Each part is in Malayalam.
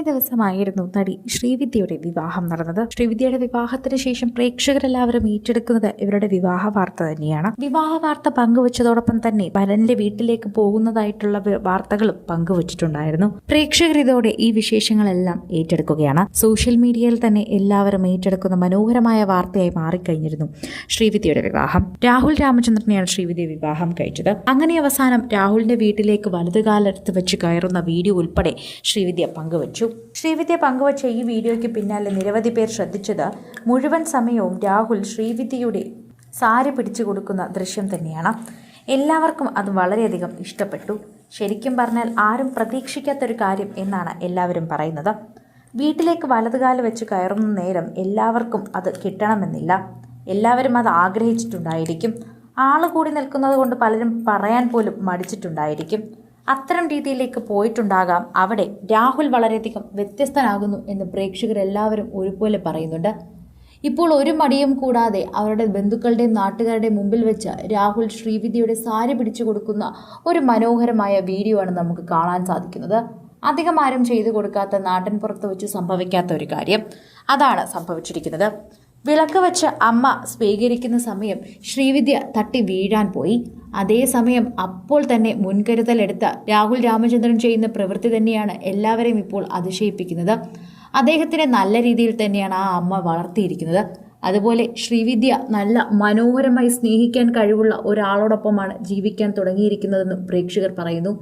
കഴിഞ്ഞ ദിവസമായിരുന്നു നടി ശ്രീവിദ്യയുടെ വിവാഹം നടന്നത്. ശ്രീവിദ്യയുടെ വിവാഹത്തിന് ശേഷം പ്രേക്ഷകരെല്ലാവരും ഏറ്റെടുക്കുന്നത് ഇവരുടെ വിവാഹ വാർത്ത തന്നെയാണ്. വിവാഹ വാർത്ത പങ്കുവച്ചതോടൊപ്പം തന്നെ വരന്റെ വീട്ടിലേക്ക് പോകുന്നതായിട്ടുള്ള വാർത്തകളും പങ്കുവച്ചിട്ടുണ്ടായിരുന്നു. പ്രേക്ഷകർ ഇതോടെ ഈ വിശേഷങ്ങളെല്ലാം ഏറ്റെടുക്കുകയാണ്. സോഷ്യൽ മീഡിയയിൽ തന്നെ എല്ലാവരും ഏറ്റെടുക്കുന്ന മനോഹരമായ വാർത്തയായി മാറിക്കഴിഞ്ഞിരുന്നു ശ്രീവിദ്യയുടെ വിവാഹം. രാഹുൽ രാമചന്ദ്രനെയാണ് ശ്രീവിദ്യ വിവാഹം കഴിച്ചത്. അങ്ങനെ അവസാനം രാഹുലിന്റെ വീട്ടിലേക്ക് വലതുകാലത്ത് വെച്ച് കയറുന്ന വീഡിയോ ഉൾപ്പെടെ ശ്രീവിദ്യ പങ്കുവച്ചു. ശ്രീവിദ്യ പങ്കുവച്ച ഈ വീഡിയോയ്ക്ക് പിന്നാലെ നിരവധി പേർ ശ്രദ്ധിച്ചത് മുഴുവൻ സമയവും രാഹുൽ ശ്രീവിദ്യയുടെ സാരി പിടിച്ചു കൊടുക്കുന്ന ദൃശ്യം തന്നെയാണ്. എല്ലാവർക്കും അത് വളരെയധികം ഇഷ്ടപ്പെട്ടു. ശരിക്കും പറഞ്ഞാൽ ആരും പ്രതീക്ഷിക്കാത്തൊരു കാര്യം എന്നാണ് എല്ലാവരും പറയുന്നത്. വീട്ടിലേക്ക് വലതുകാൽ വെച്ച് കയറുന്ന നേരം എല്ലാവർക്കും അത് കിട്ടണമെന്നില്ല. എല്ലാവരും അത് ആഗ്രഹിച്ചിട്ടുണ്ടായിരിക്കും. ആൾ കൂടി നിൽക്കുന്നത് കൊണ്ട് പലരും പറയാൻ പോലും മടിച്ചിട്ടുണ്ടായിരിക്കും. അത്തരം രീതിയിലേക്ക് പോയിട്ടുണ്ടാകാം. അവിടെ രാഹുൽ വളരെയധികം വ്യത്യസ്തനാകുന്നു എന്ന് പ്രേക്ഷകരെല്ലാവരും ഒരുപോലെ പറയുന്നുണ്ട്. ഇപ്പോൾ ഒരു മടിയും കൂടാതെ അവരുടെ ബന്ധുക്കളുടെയും നാട്ടുകാരുടെയും മുമ്പിൽ വെച്ച് രാഹുൽ ശ്രീവിദ്യയുടെ സാരി പിടിച്ചു കൊടുക്കുന്ന ഒരു മനോഹരമായ വീഡിയോ ആണ് നമുക്ക് കാണാൻ സാധിക്കുന്നത്. അധികം ആരും ചെയ്തു കൊടുക്കാത്ത നാട്ടിൻ പുറത്ത് വെച്ച് സംഭവിക്കാത്ത ഒരു കാര്യം. അതാണ് സംഭവിച്ചിരിക്കുന്നത്. വിളക്ക് വച്ച അമ്മ സ്വീകരിക്കുന്ന സമയം ശ്രീവിദ്യ തട്ടി വീഴാൻ പോയി. അതേസമയം അപ്പോൾ തന്നെ മുൻകരുതലെടുത്ത രാഹുൽ രാമചന്ദ്രൻ ചെയ്യുന്ന പ്രവൃത്തി തന്നെയാണ് എല്ലാവരെയും ഇപ്പോൾ അതിശയിപ്പിക്കുന്നത്. അദ്ദേഹത്തിനെ നല്ല രീതിയിൽ തന്നെയാണ് ആ അമ്മ വളർത്തിയിരിക്കുന്നത്. അതുപോലെ ശ്രീവിദ്യ നല്ല മനോഹരമായി സ്നേഹിക്കാൻ കഴിവുള്ള ഒരാളോടൊപ്പമാണ് ജീവിക്കാൻ തുടങ്ങിയിരിക്കുന്നതെന്നും പ്രേക്ഷകർ പറയുന്നു.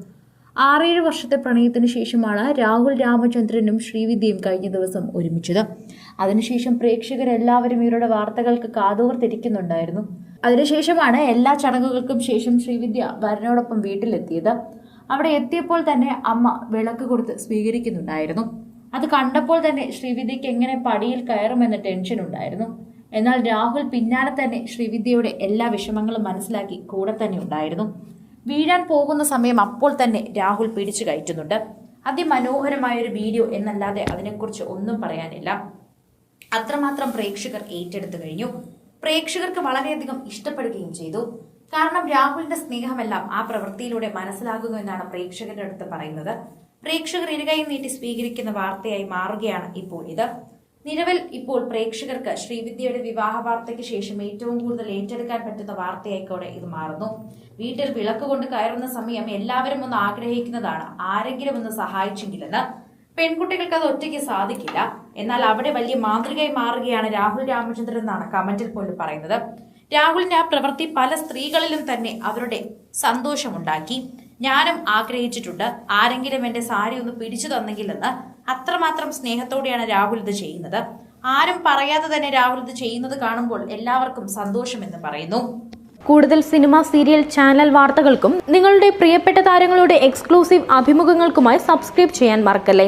ആറേഴ് വർഷത്തെ പ്രണയത്തിന് ശേഷമാണ് രാഹുൽ രാമചന്ദ്രനും ശ്രീവിദ്യയും കഴിഞ്ഞ ദിവസം ഒരുമിച്ചത്. അതിനുശേഷം പ്രേക്ഷകരെല്ലാവരും ഇവരുടെ വാർത്തകൾക്ക് കാതോർത്തിരിക്കുന്നുണ്ടായിരുന്നു. അതിനുശേഷമാണ് എല്ലാ ചടങ്ങുകൾക്കും ശേഷം ശ്രീവിദ്യ വരനോടൊപ്പം വീട്ടിലെത്തിയത്. അവിടെ എത്തിയപ്പോൾ തന്നെ അമ്മ വിളക്ക് കൊടുത്ത് സ്വീകരിക്കുന്നുണ്ടായിരുന്നു. അത് കണ്ടപ്പോൾ തന്നെ ശ്രീവിദ്യക്ക് എങ്ങനെ പടിയിൽ കയറുമെന്ന ടെൻഷൻ ഉണ്ടായിരുന്നു. എന്നാൽ രാഹുൽ പിന്നാലെ തന്നെ ശ്രീവിദ്യയുടെ എല്ലാ വിഷമങ്ങളും മനസ്സിലാക്കി കൂടെ തന്നെ ഉണ്ടായിരുന്നു. വീഴാൻ പോകുന്ന സമയം അപ്പോൾ തന്നെ രാഹുൽ പിടിച്ചു കയറ്റുന്നുണ്ട്. അതിമനോഹരമായ ഒരു വീഡിയോ എന്നല്ലാതെ അതിനെക്കുറിച്ച് ഒന്നും പറയാനില്ല. അത്രമാത്രം പ്രേക്ഷകർ ഏറ്റെടുത്തു കഴിഞ്ഞു. പ്രേക്ഷകർക്ക് വളരെയധികം ഇഷ്ടപ്പെടുകയും ചെയ്തു. കാരണം രാഹുലിന്റെ സ്നേഹമെല്ലാം ആ പ്രവൃത്തിയിലൂടെ മനസ്സിലാകുന്നു എന്നാണ് പ്രേക്ഷകരുടെ അടുത്ത് പറയുന്നത്. പ്രേക്ഷകർ ഇരുകൈ നീട്ടി സ്വീകരിക്കുന്ന വാർത്തയായി മാറുകയാണ് ഇപ്പോൾ ഇത്. നിലവിൽ ഇപ്പോൾ പ്രേക്ഷകർക്ക് ശ്രീവിദ്യയുടെ വിവാഹ വാർത്തയ്ക്ക് ശേഷം ഏറ്റവും കൂടുതൽ ഏറ്റെടുക്കാൻ പറ്റുന്ന വാർത്തയായിക്കോടെ ഇത് മാറുന്നു. വീട്ടിൽ വിളക്ക് കൊണ്ട് കയറുന്ന സമയം എല്ലാവരും ഒന്ന് ആഗ്രഹിക്കുന്നതാണ് ആരെങ്കിലും ഒന്ന് സഹായിച്ചെങ്കിലെന്ന്. പെൺകുട്ടികൾക്ക് അത് ഒറ്റയ്ക്ക് സാധിക്കില്ല. എന്നാൽ അവിടെ വലിയ മാതൃകയായി മാറുകയാണ് രാഹുൽ രാമചന്ദ്രൻ എന്നാണ് കമന്റിൽ പോലും പറയുന്നത്. രാഹുലിന്റെ ആ പ്രവൃത്തി പല സ്ത്രീകളിലും തന്നെ അവരുടെ സന്തോഷമുണ്ടാക്കി. ഞാനും ആഗ്രഹിച്ചിട്ടുണ്ട് ആരെങ്കിലും എന്റെ സാരി ഒന്ന് പിടിച്ചു തന്നെങ്കിലെന്ന് അത്രമാത്രം സ്നേഹത്തോടെയാണ് രാഹുൽ ഇത് ചെയ്യുന്നത്. ആരും പറയാതെ തന്നെ രാഹുൽ ഇത് ചെയ്യുന്നത് കാണുമ്പോൾ എല്ലാവർക്കും സന്തോഷമെന്ന് പറയുന്നു. കൂടുതൽ സിനിമ സീരിയൽ ചാനൽ വാർത്തകൾക്കും നിങ്ങളുടെ പ്രിയപ്പെട്ട താരങ്ങളുടെ എക്സ്ക്ലൂസീവ് അഭിമുഖങ്ങൾക്കുമായി സബ്സ്ക്രൈബ് ചെയ്യാൻ മറക്കല്ലേ?